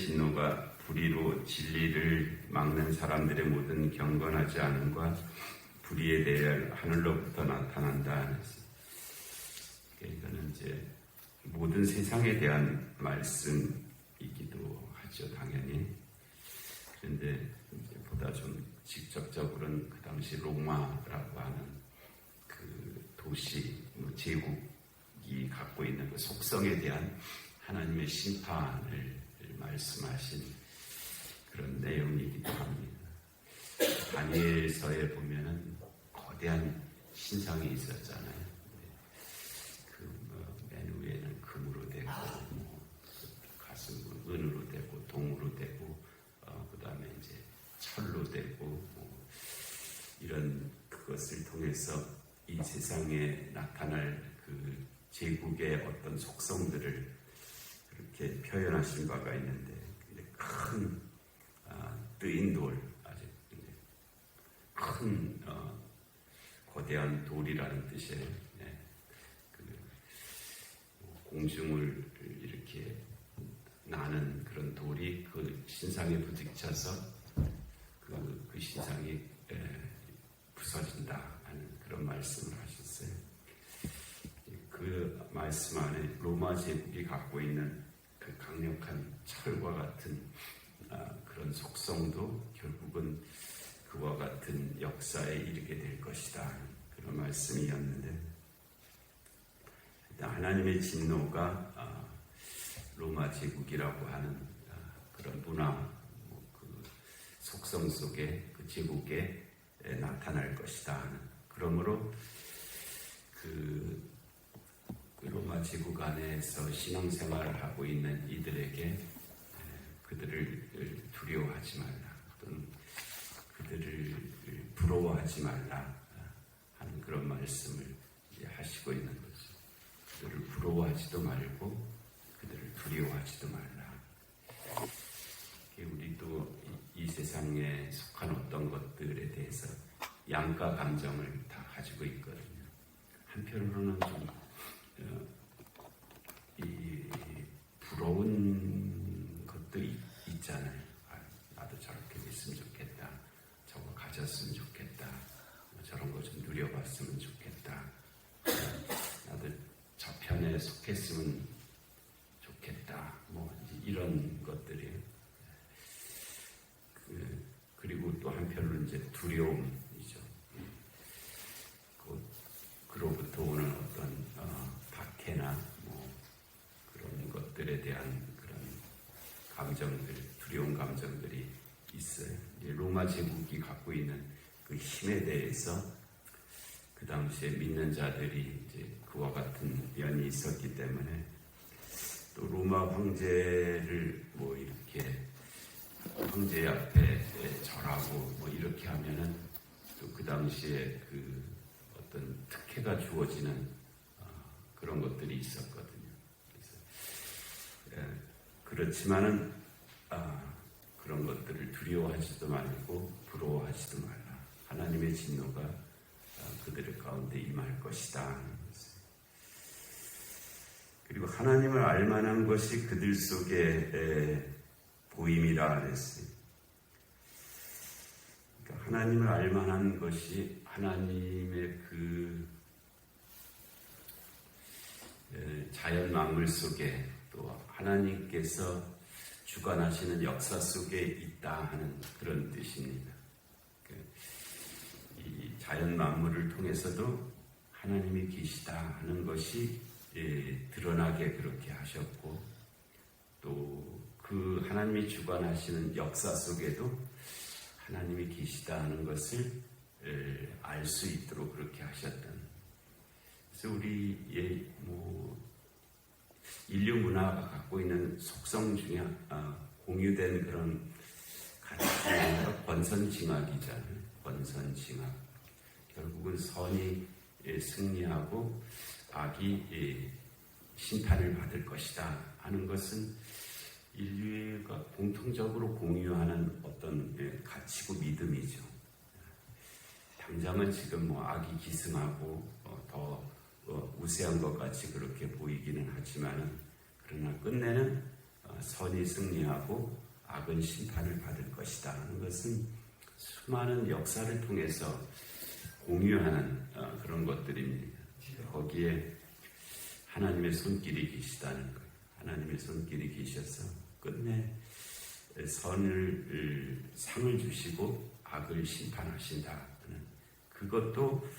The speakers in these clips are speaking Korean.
진노가 불의로 진리를 막는 사람들의 모든 경건하지 않음과 불의에 대해 하늘로부터 나타난다. 이거는 이제 모든 세상에 대한 말씀이기도 하죠, 당연히. 그런데 보다 좀 직접적으로는 그 당시 로마라고 하는 그 도시, 뭐 제국이 갖고 있는 그 속성에 대한 하나님의 심판을 말씀하신 그런 내용이기도 합니다. 다니엘서에 보면은 거대한 신상이 있었잖아요. 그맨 위에는 금으로 되고, 뭐 가슴은 은으로 되고, 동으로 되고, 어, 그 다음에 이제 철로 되고, 뭐 이런 그것을 통해서 이 세상에 나타날 그 제국의 어떤 속성들을 그렇게 표현하신 바가 있는데 큰 아, 뜨인 돌, 아주 큰 어, 거대한 돌이라는 뜻이에요. 네. 그 공중을 이렇게 나는 그런 돌이 그 신상에 부딪혀서 그, 그 신상이 에, 부서진다 하는 그런 말씀을 하셨어요. 그 말씀 안에 로마 제국이 갖고 있는 그 강력한 철과 같은 아, 그런 속성도 결국은 그와 같은 역사에 이르게 될 것이다. 그런 말씀이었는데 하나님의 진노가 아, 로마 제국이라고 하는 아, 그런 문화 뭐그 속성 속에 그 제국에 나타날 것이다. 그러므로 그 로마 제국 안에서 신앙생활을 하고 있는 이들에게 그들을 두려워하지 말라 또는 그들을 부러워하지 말라 하는 그런 말씀을 하시고 있는 거죠. 그들을 부러워하지도 말고 그들을 두려워하지도 말라. 우리도 이 세상에 속한 어떤 것들에 대해서 양가 감정을 다 가지고 있거든요. 한편으로는 좀 어, 이 부러운 것도 있잖아요. 아, 나도 저렇게 됐으면 좋겠다. 저거 가졌으면 좋겠다. 뭐 저런 거 좀 누려봤으면 좋겠다. 나도 저 편에 속했으면 좋겠다. 뭐 이런 것들이 그, 그리고 또 한편으로 이제 두려움이죠. 그, 그로부터 오는 어떤 어, 박해나 뭐 것들에 대한 그런 감정들, 두려운 감정들이 있어요. 로마 제국이 갖고 있는 그 힘에 대해서 그 당시에 믿는 자들이 이제 그와 같은 면이 있었기 때문에 또 로마 황제를 뭐 이렇게 황제 앞에 절하고 뭐 이렇게 하면은 또 그 당시에 그 어떤 특혜가 주어지는 어, 그런 것들이 있었거든요. 그래서 예, 그렇지만은 아, 그런 것들을 두려워하지도 말고 부러워하지도 말라. 하나님의 진노가 아, 그들의 가운데 임할 것이다. 그리고 하나님을 알만한 것이 그들 속에 보임이라 그랬어요. 그러니까 하나님을 알만한 것이 하나님의 그 자연 만물 속에 또 하나님께서 주관하시는 역사 속에 있다 하는 그런 뜻입니다. 그이 자연 만물을 통해서도 하나님이 계시다 하는 것이 드러나게 그렇게 하셨고 또 그 하나님이 주관하시는 역사 속에도 하나님이 계시다 하는 것을 알 수 있도록 그렇게 하셨던. 그래서 우리의 뭐 인류 문화가 갖고 있는 속성 중에 아, 공유된 그런 가장 권선징악이잖아요. 권선징악. 결국은 선이 승리하고 악이 심판을 받을 것이다 하는 것은 인류가 공통적으로 공유하는 어떤 가치고 믿음이죠. 당장은 지금 뭐 악이 기승하고 어, 더 어, 우세한 것 같이 그렇게 보이기는 하지만은 그러나 끝내는 어, 선이 승리하고 악은 심판을 받을 것이다 하는 것은 수많은 역사를 통해서 공유하는 어, 그런 것들입니다. 거기에 하나님의 손길이 계시다는 거예요. 하나님의 손길이 계셔서 끝내 선을 상을 주시고 악을 심판하신다 그것도 어,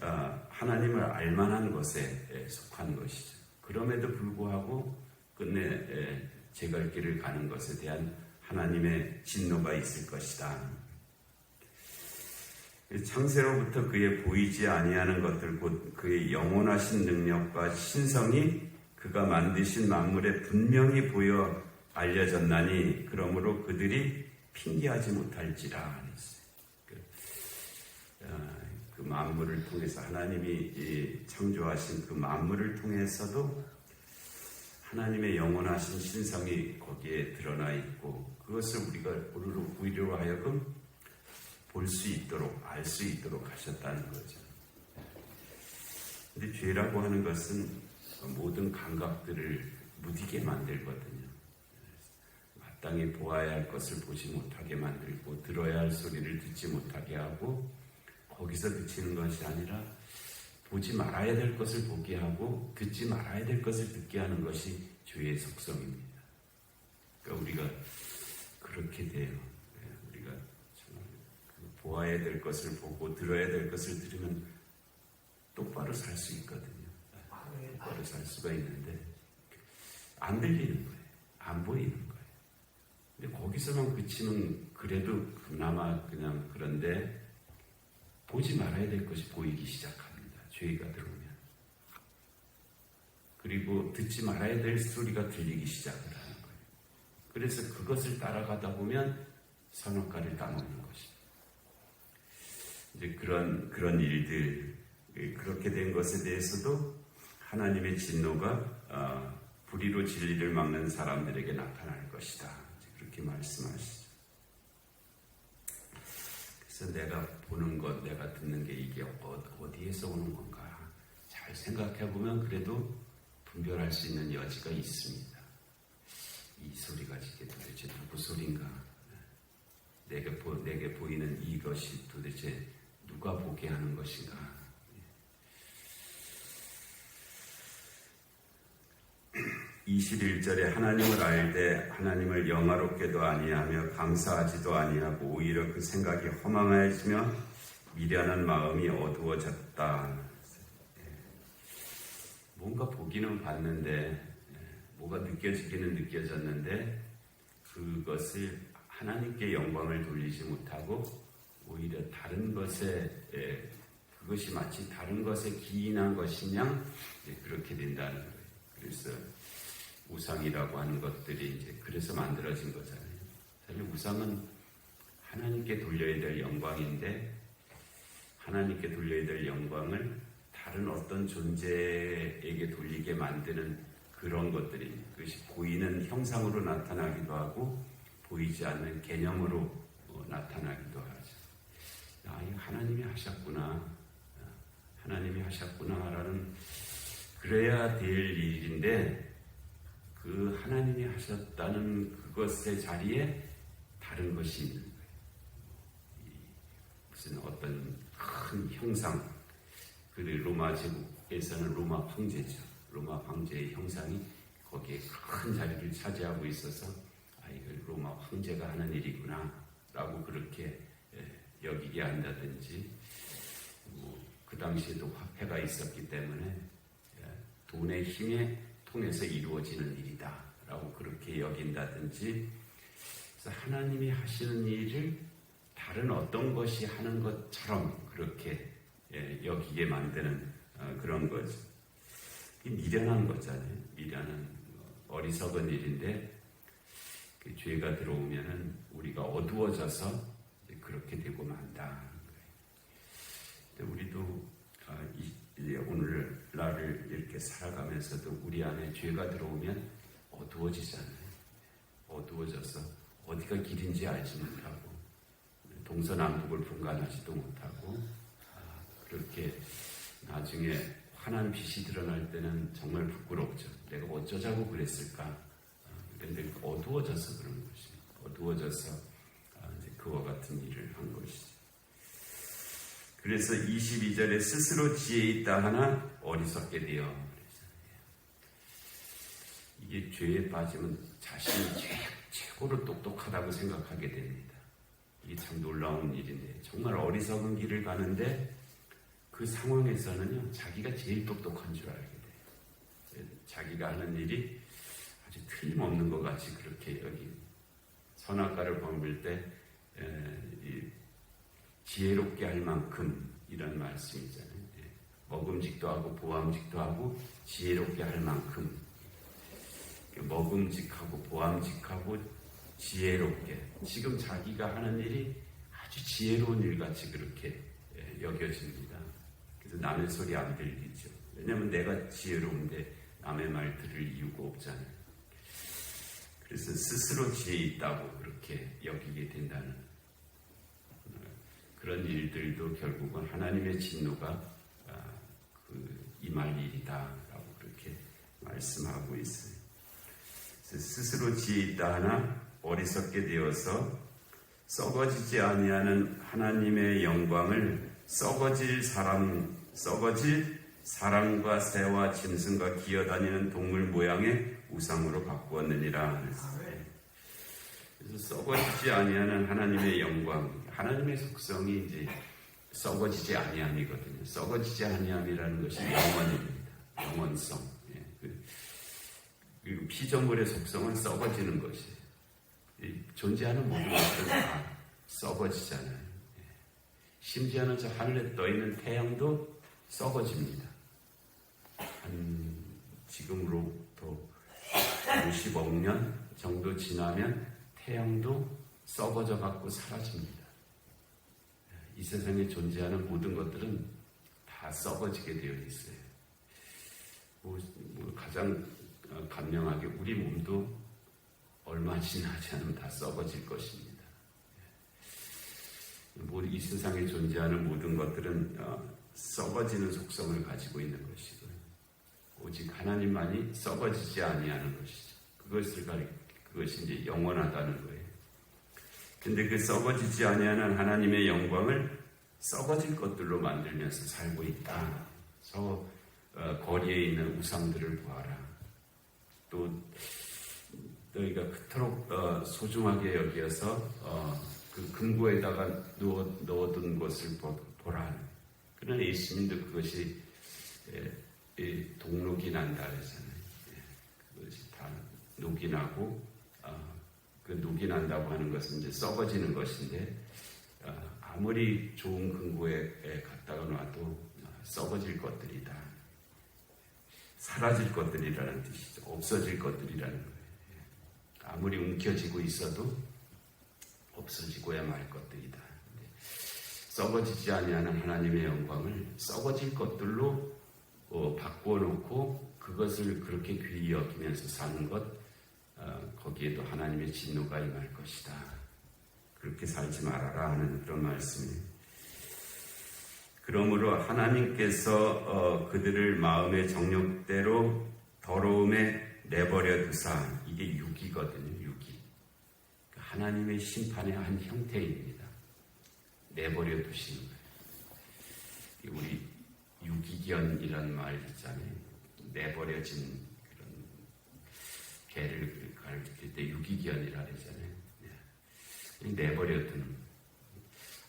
하나님을 알만한 것에 속한 것이죠. 그럼에도 불구하고 끝내 에, 제갈 길을 가는 것에 대한 하나님의 진노가 있을 것이다. 창세로부터 그의 보이지 아니하는 것들 곧 그의 영원하신 능력과 신성이 그가 만드신 만물에 분명히 보여 알려졌나니 그러므로 그들이 핑계하지 못할지라 어, 그 만물을 통해서 하나님이 이 창조하신 그 만물을 통해서도 하나님의 영원하신 신성이 거기에 드러나 있고 그것을 우리가 우리로 하여금 볼 수 있도록 알 수 있도록 하셨다는 거죠. 근데 죄라고 하는 것은 모든 감각들을 무디게 만들거든요. 마땅히 보아야 할 것을 보지 못하게 만들고 들어야 할 소리를 듣지 못하게 하고 거기서 그치는 것이 아니라 보지 말아야 될 것을 보게 하고 듣지 말아야 될 것을 듣게 하는 것이 죄의 속성입니다. 그러니까 우리가 그렇게 돼요. 네, 우리가 그 보아야 될 것을 보고 들어야 될 것을 들으면 똑바로 살 수 있거든요. 똑바로 살 수가 있는데 안 들리는 거예요. 안 보이는 거예요. 근데 거기서만 그치면 그래도 그나마 그냥 그런데 보지 말아야 될 것이 보이기 시작합니다. 죄가 들어오면. 그리고 듣지 말아야 될 소리가 들리기 시작을 하는 거예요. 그래서 그것을 따라가다 보면 선악과를 따먹는 것입니다. 이제 그런, 그런 일들, 그렇게 된 것에 대해서도 하나님의 진노가 어, 불의로 진리를 막는 사람들에게 나타날 것이다. 그렇게 말씀하시죠. 그래서 내가 보는 것, 내가 듣는 게 이게 어- 어디에서 오는 건가? 잘 생각해 보면 그래도 분별할 수 있는 여지가 있습니다. 이 소리가 이게 도대체 누구 소리인가? 내게, 보, 내게 보이는 이것이 도대체 누가 보게 하는 것인가? 21절에 하나님을 알되 하나님을 영화롭게도 아니하며 감사하지도 아니하고 오히려 그 생각이 허망해지며 미련한 마음이 어두워졌다. 예. 뭔가 보기는 봤는데 예, 뭐가 느껴지기는 느껴졌는데 그것을 하나님께 영광을 돌리지 못하고 오히려 다른 것에 예, 그것이 마치 다른 것에 기인한 것이냐 예, 그렇게 된다는 거예요. 그래서 우상이라고 하는 것들이 이제 그래서 만들어진 거잖아요. 사실 우상은 하나님께 돌려야 될 영광인데 하나님께 돌려야 될 영광을 다른 어떤 존재에게 돌리게 만드는 그런 것들이 그것이 보이는 형상으로 나타나기도 하고 보이지 않는 개념으로 어, 나타나기도 하죠. 아, 하나님이 하셨구나. 아, 하나님이 하셨구나라는 그래야 될 일인데 그 하나님이 하셨다는 그것의 자리에 다른 것이 있는 거예요. 무슨 어떤 큰 형상, 그 로마 제국에서는 로마 황제죠. 로마 황제의 형상이 거기에 큰 자리를 차지하고 있어서 아 이거 로마 황제가 하는 일이구나라고 그렇게 여기게 한다든지 뭐 그 당시에도 화폐가 있었기 때문에 돈의 힘에 통해서 이루어지는 일이다 라고 그렇게 여긴다든지 그래서 하나님이 하시는 일을 다른 어떤 것이 하는 것처럼 그렇게 여기게 만드는 어, 그런 거죠. 미련한 거잖아요. 미련한 어리석은 일인데 그 죄가 들어오면은 우리가 어두워져서 그렇게 되고 만다. 우리도 아, 오늘 날을 이렇게 살아가면서도 우리 안에 죄가 들어오면 어두워지잖아요. 어두워져서 어디가 길인지 알지 못하고 동서남북을 분간하지도 못하고 아, 그렇게 나중에 환한 빛이 드러날 때는 정말 부끄럽죠. 내가 어쩌자고 그랬을까? 아, 그런데 어두워져서 그런 것입니다. 어두워져서 아, 그와 같은 일을 한 것이죠. 그래서 22절에 스스로 지혜 있다 하나 어리석게 되어 이게 죄에 빠지면 자신이 최, 최고로 똑똑하다고 생각하게 됩니다. 이게 참 놀라운 일인데 정말 어리석은 길을 가는데 그 상황에서는요 자기가 제일 똑똑한 줄 알게 돼요. 자기가 하는 일이 아주 틀림없는 것 같이 그렇게 여기 선악과를 범을 때 지혜롭게 할 만큼 이런 말씀이잖아요. 예. 먹음직도 하고 보암직도 하고 지혜롭게 할 만큼 먹음직하고 보암직하고 지혜롭게 지금 자기가 하는 일이 아주 지혜로운 일같이 그렇게 예, 여겨집니다. 그래서 남의 소리 안 들리죠. 왜냐하면 내가 지혜로운데 남의 말 들을 이유가 없잖아요. 그래서 스스로 지혜 있다고 그렇게 여기게 된다는 어, 그런 일들도 결국은 하나님의 진노가 아, 그 임할 일이다라고 그렇게 말씀하고 있어요. 스스로 지혜 있다 하나 어리석게 되어서 썩어지지 아니하는 하나님의 영광을 썩어질 사람 썩어질 사람과 새와 짐승과 기어다니는 동물 모양의 우상으로 바꾸었느니라. 그래서 썩어지지 아니하는 하나님의 영광, 하나님의 속성이 이제 썩어지지 아니함이거든요. 썩어지지 아니함이라는 것이 영원입니다. 영원성. 예, 그, 그 피조물의 속성은 썩어지는 것이에요. 존재하는 모든 것들은 다 썩어지잖아요. 예. 심지어는 저 하늘에 떠 있는 태양도 썩어집니다. 한 지금으로부터 50억 년 정도 지나면 태양도 썩어져 갖고 사라집니다. 이 세상에 존재하는 모든 것들은 다 썩어지게 되어 있어요. 뭐, 뭐 가장 간명하게 우리 몸도 얼마 지나지 않으면 다 썩어질 것입니다. 이 세상에 존재하는 모든 것들은 어, 썩어지는 속성을 가지고 있는 것이고 오직 하나님만이 썩어지지 아니하는 것이죠. 그것을 가리 그것이 이제 영원하다는 거예요. 근데 그 썩어지지 아니하는 하나님의 영광을 썩어질 것들로 만들면서 살고 있다. 저 어, 거리에 있는 우상들을 보아라. 또 너희가 그토록 어, 소중하게 여기어서 어, 그 금고에다가 넣어, 넣어둔 것을 보라. 그러나 예수님도 그것이 예, 동록이 난다 그랬잖아요. 예, 그것이 다 녹이 나고 어, 그 녹이 난다고 하는 것은 이제 썩어지는 것인데 어, 아무리 좋은 금고에 갖다가 놔도 어, 썩어질 것들이다. 사라질 것들이라는 뜻이죠. 없어질 것들이라는 거예요. 예. 아무리 움켜쥐고 있어도 없어지고야 말 것들이다. 썩어지지 아니하는 하나님의 영광을 썩어질 것들로 어, 바꾸어 놓고 그것을 그렇게 귀히 여기면서 사는 것 어, 거기에도 하나님의 진노가 임할 것이다. 그렇게 살지 말아라 하는 그런 말씀이에요. 그러므로 하나님께서 어, 그들을 마음의 정욕대로 더러움에 내버려 두사 이게 육이거든요. 육이 하나님의 심판의 한 형태입니다. 내버려 두시는 거예요. 우리 유기견이라는 말 있잖아요. 내버려진 개를 가르칠 때 유기견이라 그러잖아요. 네. 내버려 두는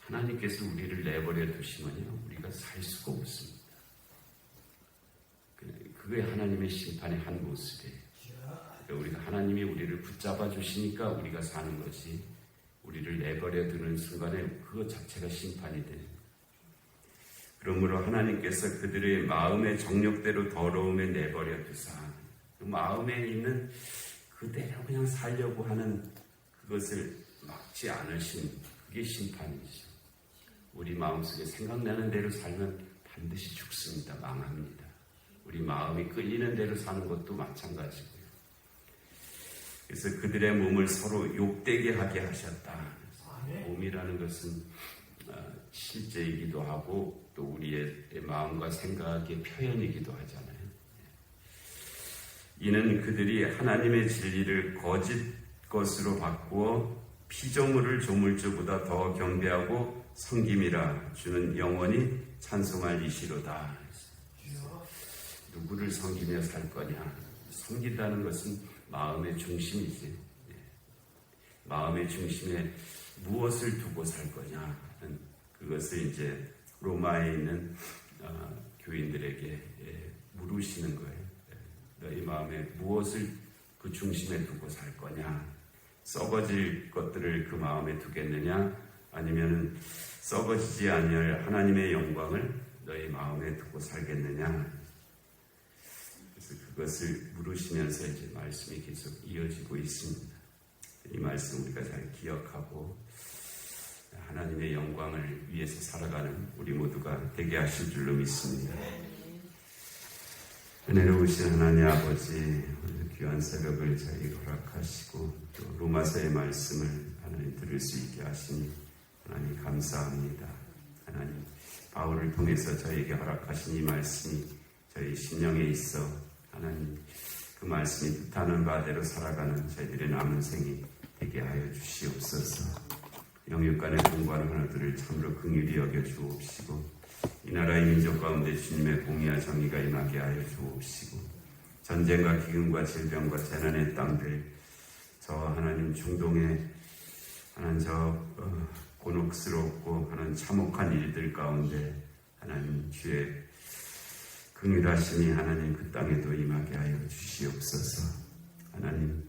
하나님께서 우리를 내버려 두시면요 우리가 살 수가 없습니다. 그, 그게 하나님의 심판의 한 모습이에요. 우리가 하나님이 우리를 붙잡아 주시니까 우리가 사는 것이 우리를 내버려 두는 순간에 그것 자체가 심판이 됩니다. 그러므로 하나님께서 그들의 마음의 정력대로 더러움에 내버려 두사 그 마음에 있는 그대로 그냥 살려고 하는 그것을 막지 않으신 그게 심판이죠. 우리 마음속에 생각나는 대로 살면 반드시 죽습니다. 망합니다. 우리 마음이 끌리는 대로 사는 것도 마찬가지고요. 그래서 그들의 몸을 서로 욕되게 하게 하셨다. 몸이라는 것은 어, 실제이기도 하고 또 우리의 마음과 생각의 표현이기도 하잖아요. 이는 그들이 하나님의 진리를 거짓 것으로 바꾸어 피조물을 조물주보다 더 경배하고 섬김이라 주는 영원히 찬송할 이시로다. 누구를 섬기며 살 거냐? 섬긴다는 것은 마음의 중심이지. 예. 마음의 중심에 무엇을 두고 살 거냐? 그것을 이제 로마에 있는 어, 교인들에게 예, 물으시는 거예요. 예. 너희 마음에 무엇을 그 중심에 두고 살 거냐? 썩어질 것들을 그 마음에 두겠느냐? 아니면은 썩어지지 아니할 하나님의 영광을 너희 마음에 두고 살겠느냐? 그래서 그것을 물으시면서 이제 말씀이 계속 이어지고 있습니다. 이 말씀 우리가 잘 기억하고 하나님의 영광을 위해서 살아가는 우리 모두가 되게 하실 줄로 믿습니다. 은혜로우신 하나님 아버지 오늘 귀한 새벽을 저희 허락하시고 또 로마서의 말씀을 하나님 들을 수 있게 하시니 하나님 감사합니다. 하나님 바울을 통해서 저에게 허락하신 이 말씀이 저희 심령에 있어 하나님 그 말씀이 뜻하는 바대로 살아가는 저희들의 남은 생이 되게 하여 주시옵소서. 영육 간의 공부하는 하나들을 참으로 긍휼히 여겨 주옵시고 이 나라의 민족 가운데 주님의 공의와 정의가 임하게 하여 주옵시고 전쟁과 기근과 질병과 재난의 땅들 저 하나님 중동의 하나님 저 어, 곤혹스럽고 하나님 참혹한 일들 가운데 하나님 주의 긍휼하심이 하나님 그 땅에도 임하게 하여 주시옵소서 하나님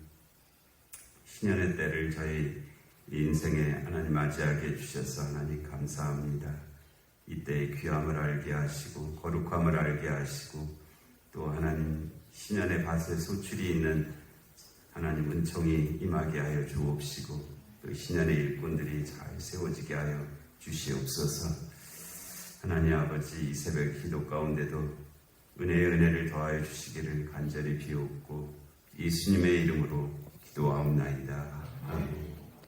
신년의 때를 저희 인생에 하나님 맞이하게 해주셔서 하나님 감사합니다. 이때의 귀함을 알게 하시고 거룩함을 알게 하시고 또 하나님 신년의 밭에 소출이 있는 하나님 은총이 임하게 하여 주옵시고 또 신년의 일꾼들이 잘 세워지게 하여 주시옵소서 하나님 아버지 이 새벽 기도 가운데도 은혜의 은혜를 더하여 주시기를 간절히 비옵고 예수님의 이름으로 기도하옵나이다. 아멘.